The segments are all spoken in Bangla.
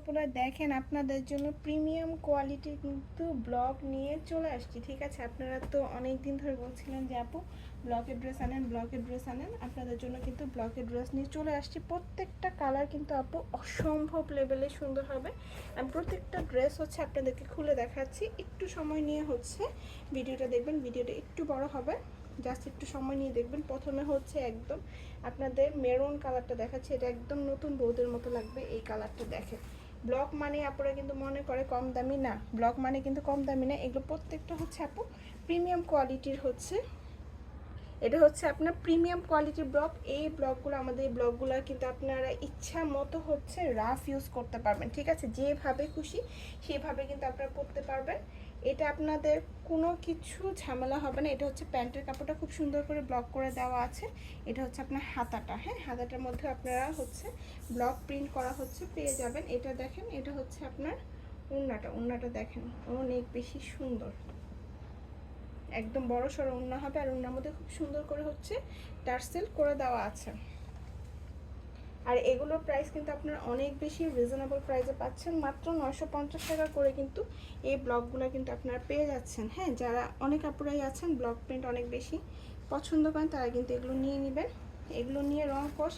আপনারা দেখেন আপনাদের জন্য প্রিমিয়াম কোয়ালিটির কিন্তু ব্লগ নিয়ে চলে আসছি, ঠিক আছে? আপনারা তো অনেক দিন ধরে বলছিলেন যে, আপু ব্লকের ড্রেস আনেন ব্লকের ড্রেস আনেন। আপনাদের জন্য কিন্তু ব্লকের ড্রেস নিয়ে চলে আসছি। প্রত্যেকটা কালার কিন্তু আপু অসম্ভব লেভেলে সুন্দর হবে। আমি প্রত্যেকটা ড্রেস হচ্ছে আপনাদেরকে খুলে দেখাচ্ছি। একটু সময় নিয়ে হচ্ছে ভিডিওটা দেখবেন, ভিডিওটা একটু বড় হবে। জাস্ট একটু সময় নিয়ে দেখবেন। প্রথমে হচ্ছে একদম আপনাদের মেরুন কালারটা দেখাচ্ছে। এটা একদম নতুন বৌদের মতো লাগবে এই কালারটা দেখে। ব্লক মানে আপনারা কিন্তু মনে করে কম দামি না, ব্লক মানে কিন্তু কম দামি না, এগুলো প্রত্যেকটা হচ্ছে আপু প্রিমিয়াম কোয়ালিটির হচ্ছে। এটা হচ্ছে আপনার প্রিমিয়াম কোয়ালিটির ব্লক, এই ব্লকগুলো আমাদের এই ব্লকগুলো কিন্তু আপনারা ইচ্ছা মতো হচ্ছে রাফ ইউজ করতে পারবেন, ঠিক আছে? যেভাবে খুশি সেভাবে কিন্তু আপনারা পড়তে পারবেন। এটা আপনাদের কোনো কিছু ঝামেলা হবে না। এটা হচ্ছে প্যান্টের কাপড়টা খুব সুন্দর করে ব্লক করে দেওয়া আছে। এটা হচ্ছে আপনার হাতাটা হ্যাঁ? হাতাটার মধ্যে আপনারা হচ্ছে ব্লক প্রিন্ট করা হচ্ছে, পেয়ে যাবেন। এটা দেখেন, এটা হচ্ছে আপনার উন্নাটা উন্নাটা দেখেন, অনেক বেশি সুন্দর। একদম বড় সড়ো উন্না হবে আর উন্নার মধ্যে খুব সুন্দর করে হচ্ছে টার্সেল করে দেওয়া আছে। আর এগুলোর প্রাইস কিন্তু আপনারা অনেক বেশি রিজনেবল প্রাইসে পাচ্ছেন। মাত্র নয়শো পঞ্চাশ টাকা করে কিন্তু এই ব্লগগুলো কিন্তু আপনারা পেয়ে যাচ্ছেন। হ্যাঁ যারা অনেক আপুরাই আছেন, ব্লক প্রিন্ট অনেক বেশি পছন্দ করেন, তারা কিন্তু এগুলো নিয়ে নেবেন। এগুলো নিয়ে রং কষ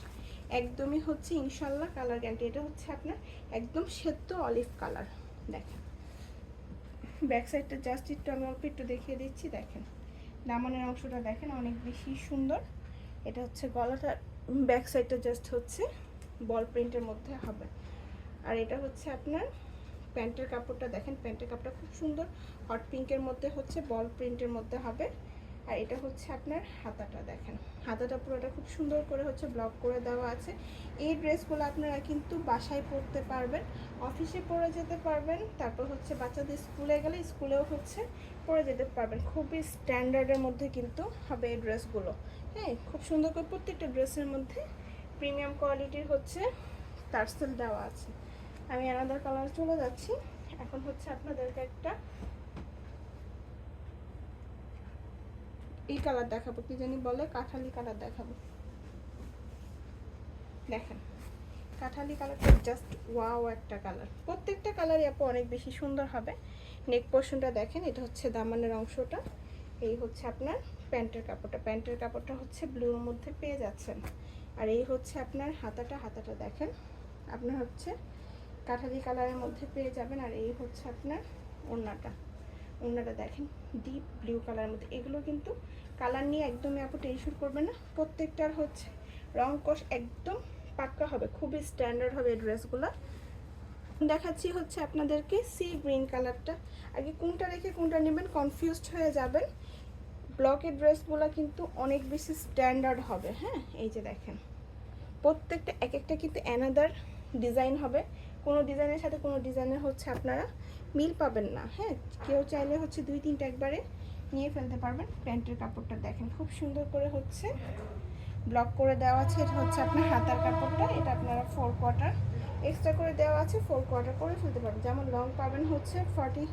একদমই হচ্ছে ইনশাল্লাহ কালার গ্যারান্টি এটা হচ্ছে আপনার একদম সেদ্ধ অলিভ কালার দেখেন। ব্যাক সাইডটা জাস্ট একটু আমি অল্প একটু দেখিয়ে দিচ্ছি। দেখেন, দামনের অংশটা দেখেন, অনেক বেশি সুন্দর। এটা হচ্ছে গলাটা ব্যাক সাইডটা জাস্ট হচ্ছে বল প্রিন্টের মধ্যে হবে। আর এটা হচ্ছে আপনার প্যান্টের কাপড়টা, দেখেন প্যান্টের কাপড়টা খুব সুন্দর হট পিঙ্কের মধ্যে হচ্ছে বল প্রিন্টের মধ্যে হবে। আর এটা হচ্ছে আপনার হাতাটা, দেখেন। হাতাটা পুরোটা খুব সুন্দর করে হচ্ছে ব্লক করে দেওয়া আছে। এই ড্রেসগুলো আপনারা কিন্তু বাসায় পরতে পারবেন, অফিসে পরে যেতে পারবেন, তারপর হচ্ছে বাচ্চাদের স্কুলে গেলে স্কুলেও হচ্ছে পরে যেতে পারবেন। খুবই স্ট্যান্ডার্ডের মধ্যে কিন্তু হবে এই ড্রেসগুলো। হ্যাঁ খুব সুন্দর করে প্রত্যেকটা ড্রেসের মধ্যে প্রিমিয়াম কোয়ালিটির হচ্ছে টার্সেল দেওয়া আছে। আমি আলাদা কালার চলে যাচ্ছি। এখন হচ্ছে আপনাদেরকে একটা এই কালার দেখাবো, কি জানি বলে? কাঁঠালি কালার দেখাবো। দেখেন, কাঠালি কালারটা জাস্ট ওয়াও একটা কালার। প্রত্যেকটা কালারই আপু অনেক বেশি সুন্দর হবে। নেক পোর্শনটা দেখেন, এটা হচ্ছে দামানের অংশটা। এই হচ্ছে আপনার প্যান্টের কাপড়টা। প্যান্টের কাপড়টা হচ্ছে ব্লুর মধ্যে পেয়ে যাচ্ছেন। আর এই হচ্ছে আপনার হাতাটা হাতাটা দেখেন, আপনার হচ্ছে কাঁঠালি কালারের মধ্যে পেয়ে যাবেন। আর এই হচ্ছে আপনার ওড়নাটা। ওড়নাটা দেখেন ডিপ ব্লু কালারের মধ্যে। এগুলো কিন্তু কালার নিয়ে একদমই আপু টেনশন করবেন না। প্রত্যেকটার হচ্ছে রং কষ একদম পাক্কা হবে, খুবই স্ট্যান্ডার্ড হবে এই ড্রেসগুলো দেখাচ্ছি হচ্ছে আপনাদেরকে সি গ্রিন কালারটা আগে কোনটা রেখে কোনটা নেবেন কনফিউজড হয়ে যাবেন। ব্লকের ড্রেসগুলো কিন্তু অনেক বেশি স্ট্যান্ডার্ড হবে হ্যাঁ? এই যে দেখেন। প্রত্যেকটা এক একটা কিন্তু অ্যানাদার ডিজাইন হবে। কোনো ডিজাইনের সাথে কোনো ডিজাইনের হচ্ছে আপনারা মিল পাবেন না হ্যাঁ? কেউ চাইলে হচ্ছে দুই তিনটা একবারে নিয়ে ফেলতে পারবেন। প্যান্টের কাপড়টা দেখেন, খুব সুন্দর করে হচ্ছে ব্লক করে দেওয়া আছে। এটা হচ্ছে আপনার হাতার কাপড়টা, এটা আপনারা ফোর কোয়ার্টার এক্সট্রা করে দেওয়া আছে ফোর কোয়ার্টার করে ফেলতে পারবেন। যেমন লং পাবেন হচ্ছে ফর্টি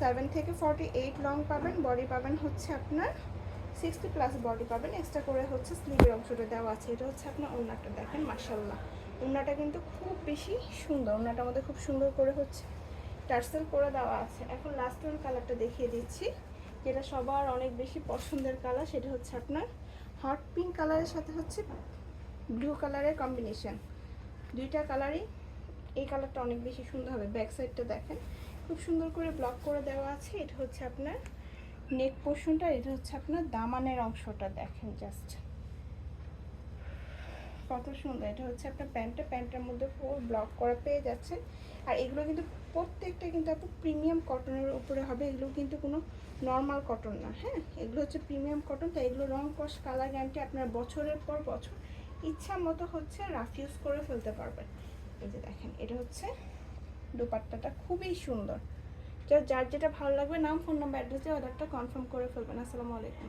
সেভেন থেকে ফর্টি এইট লং পাবেন বডি পাবেন হচ্ছে আপনার সিক্সটি প্লাস বডি পাবেন। এক্সট্রা করে হচ্ছে স্লিভের অংশটা দেওয়া আছে। এটা হচ্ছে আপনার ওনাটা দেখেন মাসাল্লাহ ওনাটা কিন্তু খুব বেশি সুন্দর ওনাটার মধ্যে খুব সুন্দর করে হচ্ছে টার্সেল করে দেওয়া আছে। এখন লাস্ট কালারটা দেখিয়ে দিচ্ছি, যেটা সবার অনেক বেশি পছন্দের কালার সেটা হচ্ছে আপনার হট পিঙ্ক কালারের সাথে হচ্ছে ব্লু কালারের কম্বিনেশন দুইটা কালারই এই কালারটা অনেক বেশি সুন্দর হবে ব্যাক সাইডটা দেখেন। খুব সুন্দর করে ব্লক করে দেওয়া আছে, এটা হচ্ছে আপনার নেক পোর্শনটা এটা হচ্ছে আপনার দামানের অংশটা, দেখেন জাস্ট কত সুন্দর, এটা হচ্ছে আপনার প্যান্টটা প্যান্টের মধ্যে ফুল ব্লক করা পেয়ে যাচ্ছে। আর এগুলো কিন্তু প্রত্যেকটা কিন্তু আপু প্রিমিয়াম কটনের উপরে হবে, এগুলো কিন্তু কোনো নর্মাল কটন না হ্যাঁ? এগুলো হচ্ছে প্রিমিয়াম কটন তাই এগুলো রং, কস কালার গ্যারান্টি আপনার বছরের পর বছর ইচ্ছা মতো হচ্ছে রাফ ইউজ করে ফেলতে পারবেন। এই যে দেখেন, এটা হচ্ছে দুপাট্টাটা খুবই সুন্দর। যার যেটা ভালো লাগবে, নাম ফোন নাম্বার অ্যাড্রেস অর্ডারটা কনফার্ম করে ফেলবেন। আসসালামু আলাইকুম।